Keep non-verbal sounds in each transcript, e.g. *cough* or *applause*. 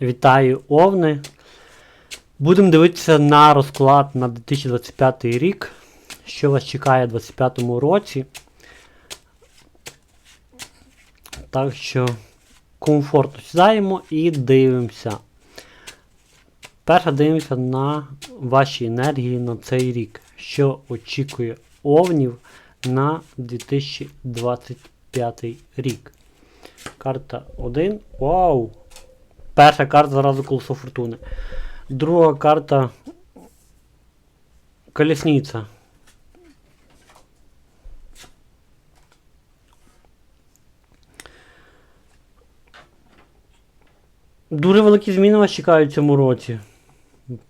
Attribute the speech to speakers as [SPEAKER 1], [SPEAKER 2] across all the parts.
[SPEAKER 1] Вітаю Овни. Будемо дивитися на розклад на 2025 рік. Що вас чекає у 2025 році. Так що комфортно сідаємо і дивимося. Перше дивимося на ваші енергії на цей рік. Що очікує овнів на 2025 рік. Карта 1. Вау! Перша карта зразу колесо фортуни. Друга карта колесниця. Дуже великі зміни вас чекають в цьому році.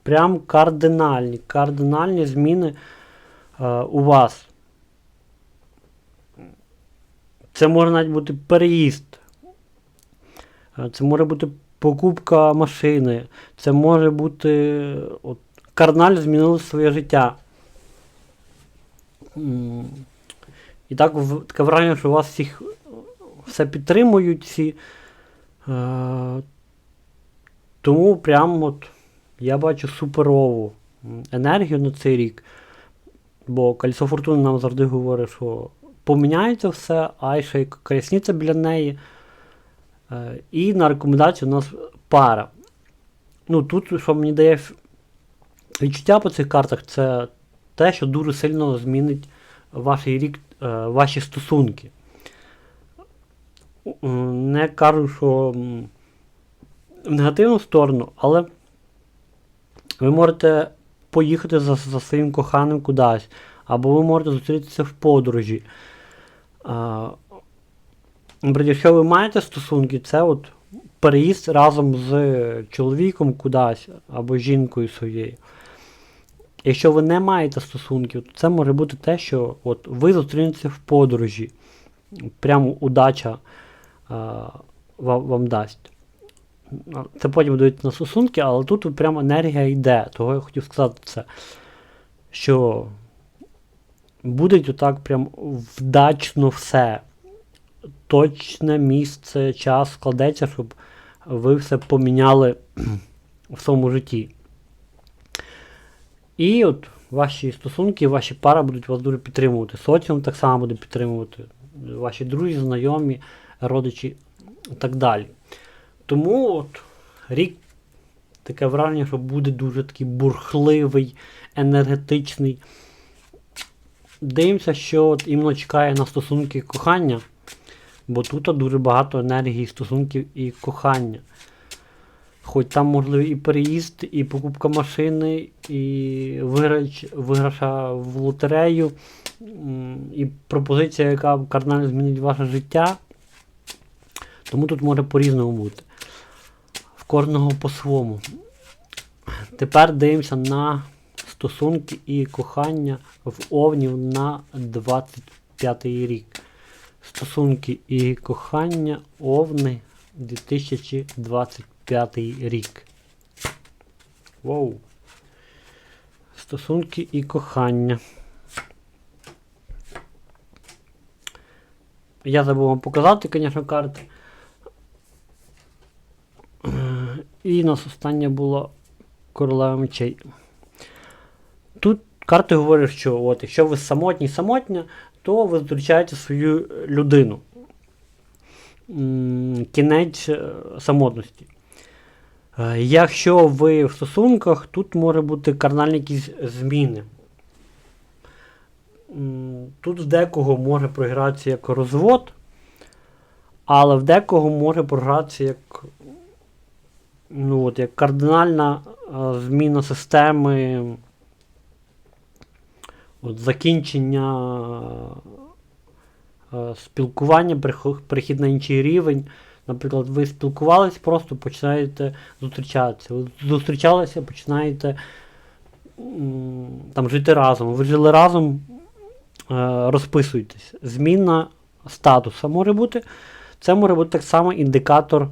[SPEAKER 1] Прям кардинальні. Кардинальні зміни е, у вас. Це може навіть бути переїзд. Е, Це може бути покупка машини. Це може бути. е, От, кардинально змінили своє життя. І так таке враження, що вас всіх все підтримують всі. Е, тому прям от я бачу суперову енергію на цей рік. Бо Кольцо Фортуни нам завжди говорить, що поміняється все, а ще й колесниця біля неї. Е, І на рекомендацію у нас пара. Ну, тут, що мені дає відчуття по цих картах, це те, що дуже сильно змінить ваш рік, е, ваші стосунки. Е, Не кажу, що в негативну сторону, але ви можете поїхати за, за своїм коханим кудись, або ви можете зустрітися в подорожі. Наприклад, якщо ви маєте стосунки, це от переїзд разом з чоловіком кудись або жінкою своєю. Якщо ви не маєте стосунків, то це може бути те, що от ви зустрінетеся в подорожі. Прямо удача а, вам, вам дасть. Це потім дають на стосунки, але тут прямо енергія йде. Того я хотів сказати це. Що буде отак прям вдачно все точне місце, час складеться, щоб ви все поміняли в своєму житті. І от ваші стосунки, ваші пара будуть вас дуже підтримувати. Соціум так само буде підтримувати. Ваші друзі, знайомі, родичі і так далі. Тому от рік таке враження, що буде дуже такий бурхливий, енергетичний. Дивимося, що от іменно чекає на стосунки кохання. Бо тут дуже багато енергії, стосунків і кохання. Хоч там можливо і переїзд, і покупка машини, і виграч, виграша в лотерею, і пропозиція, яка кардинально змінить ваше життя. Тому тут може по-різному бути. В кожного по-своєму. Тепер дивимося на стосунки і кохання в Овнів на 25 рік. Стосунки і кохання Овни 2025 рік. Воу. Стосунки і кохання. Я забув вам показати, звісно, карти. І нас остання була королева мечей. Тут карти говорять, що от, якщо ви самотні самотня, то ви зустрічаєте свою людину. Кінець е, самотності. Е, Якщо ви в стосунках, тут може бути кардинальні якісь зміни. Тут в декого може програтися як розвод, але в декого може програтися як, ну, як кардинальна е, зміна системи. От закінчення е, спілкування, перехід на інший рівень. Наприклад, ви спілкувались, просто починаєте зустрічатися. Ви зустрічалися, починаєте там жити разом. Ви жили разом, е, розписуєтесь. Зміна статусу може бути. Це може бути так само індикатор.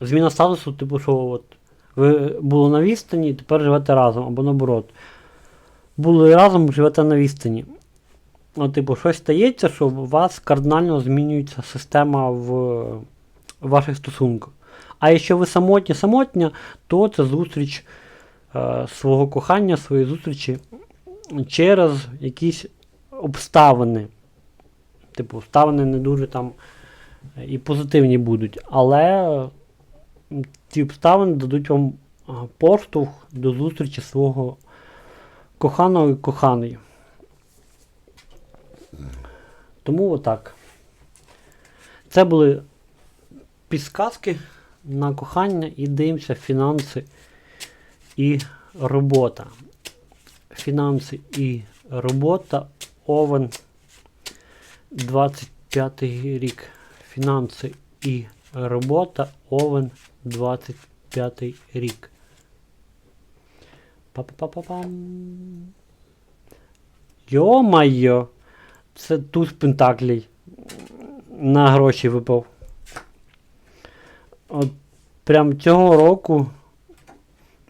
[SPEAKER 1] Зміна статусу, типу, що от ви були на відстані, тепер живете разом, або наоборот. Були разом, живете на відстані. Ну, типу, щось стається, що у вас кардинально змінюється система в ваших стосунках. А якщо ви самотні самотня, то це зустріч е, свого кохання, своєї зустрічі через якісь обставини. Типу, обставини не дуже там і позитивні будуть, але ці обставини дадуть вам поштовх до зустрічі свого коханого і коханої. Тому отак. Це були підсказки на кохання і дивимося фінанси і робота. Фінанси і робота. Овен 25 рік. Фінанси і робота. Овен 25 рік. Па-па-па-па-пам. Йо-майо! Це туз пентаклей. На гроші випав. От прям цього року,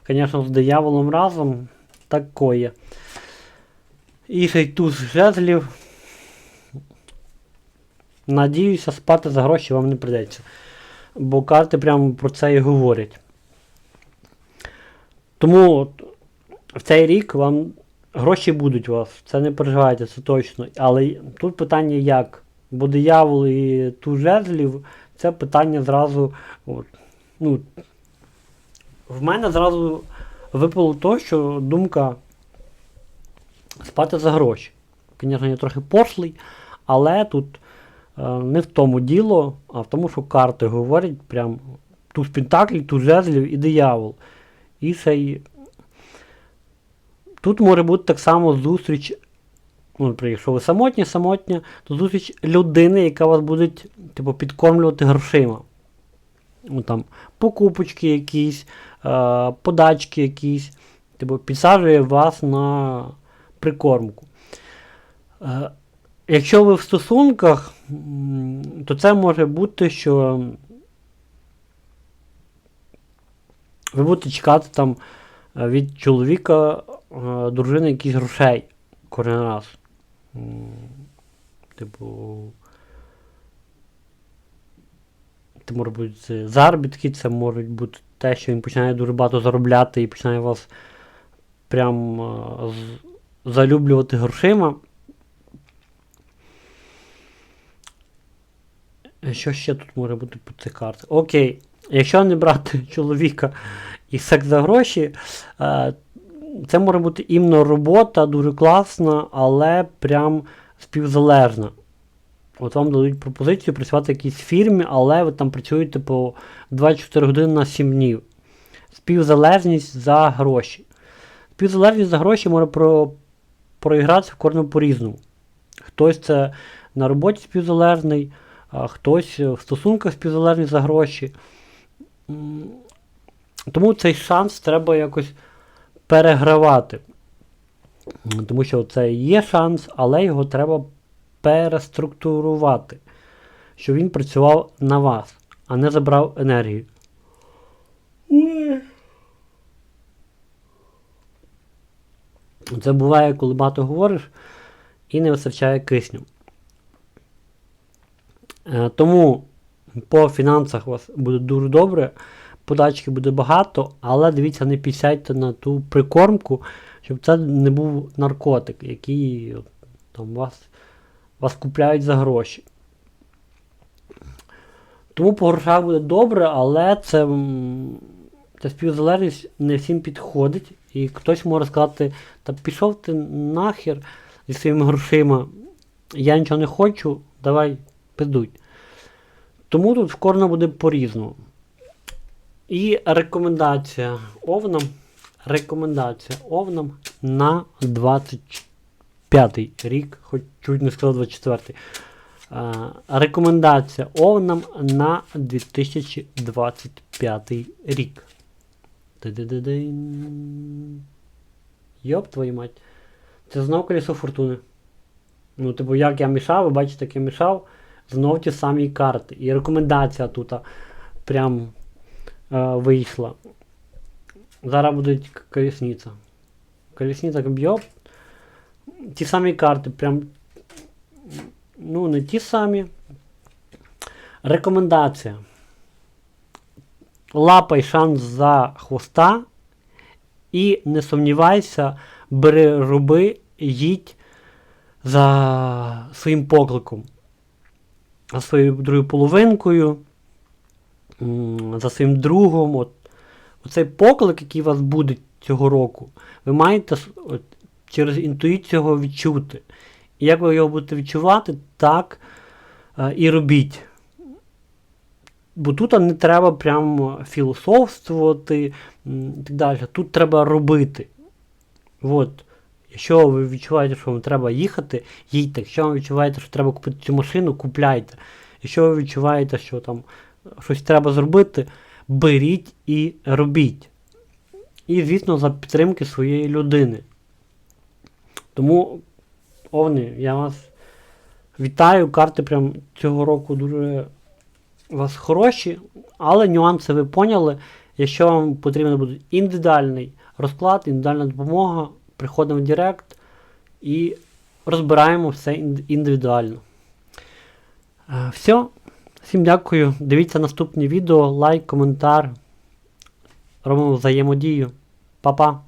[SPEAKER 1] звісно, з дияволом разом такое. І ще й туз жезлів. Надіюся, спати за гроші вам не придеться. Бо карти прямо про це і говорять. Тому в цей рік вам гроші будуть у вас, це не переживайте, це точно. Але тут питання як? Бо диявол і туз жезлів, це питання зразу. От, ну, в мене зразу випало то, що думка спати за гроші. Звісно, я трохи пошлий, але тут не в тому діло, а в тому, що карти говорять прям туз пентаклів, туз жезлів і диявол. І ще й Тут може бути так само зустріч, ну, якщо ви самотні, самотня, то зустріч людини, яка вас буде типу, підкормлювати грошима. Ну, там, покупочки якісь, е, подачки якісь, типу, підсаджує вас на прикормку. Е, якщо ви в стосунках, то це може бути, що ви будете чекати там е, від чоловіка, е, дружини якісь грошей кожен раз. Типу. Це можуть бути заробітки, це можуть бути те, що він починає дуже багато заробляти і починає вас прям е, залюблювати грошима. Що ще тут може бути по цих картах? Окей. Якщо не брати *laughs* чоловіка і секс за гроші, е, це може бути іменно робота дуже класна, але прям співзалежна. От вам дадуть пропозицію працювати в якійсь фірмі, але ви там працюєте по 24 години на 7 днів. Співзалежність за гроші. Співзалежність за гроші може про, проігратися в кожному по-різному. Хтось це на роботі співзалежний, хтось в стосунках співзалежний за гроші. Тому цей шанс треба якось перегравати. Тому що це є шанс, але його треба переструктурувати, щоб він працював на вас, а не забрав енергію. Це буває, коли багато говориш і не вистачає кисню. Е, Тому по фінансах у вас буде дуже добре, подачки буде багато, але дивіться, не пісяйте на ту прикормку, щоб це не був наркотик, який там вас, вас купляють за гроші. Тому по грошах буде добре, але це, ця співзалежність не всім підходить. І хтось може сказати, та пішов ти нахер зі своїми грошима, я нічого не хочу, давай пиздуй. Тому тут в кожного буде по-різному. І рекомендація овнам. Рекомендація овнам на 25 рік, хоч чуть не сказав 24. Е, Рекомендація овнам на 2025 рік. Йоп твою мать. Це знов колесо фортуни. Ну, типу, як я мішав, ви бачите, як я мішав, знов ті самі карти. І рекомендація тут прям е, вийшла. Зараз буде к- колесниця. Колесниця б'йоп. Ті самі карти, прям. Ну, не ті самі. Рекомендація. лапай шанс за хвоста і не сумнівайся, бери, роби, їдь за своїм покликом, своєю другою половинкою, за своїм другом. От, оцей поклик, який у вас буде цього року, ви маєте от, через інтуїцію його відчути. І як ви його будете відчувати, так е, і робіть. Бо тут не треба прямо філософствувати і так далі. Тут треба робити. От. Якщо ви відчуваєте, що вам треба їхати, їдьте. Якщо ви відчуваєте, що треба купити цю машину, купляйте. Якщо ви відчуваєте, що там щось треба зробити, беріть і робіть. І, звісно, за підтримки своєї людини. Тому, овни, я вас вітаю. Карти прям цього року дуже у вас хороші, але нюанси ви поняли. Якщо вам потрібен буде індивідуальний розклад, індивідуальна допомога, приходимо в Директ і розбираємо все індивідуально. Е, Все. Всім дякую. Дивіться наступні відео, лайк, коментар. Робимо взаємодію. Па-па.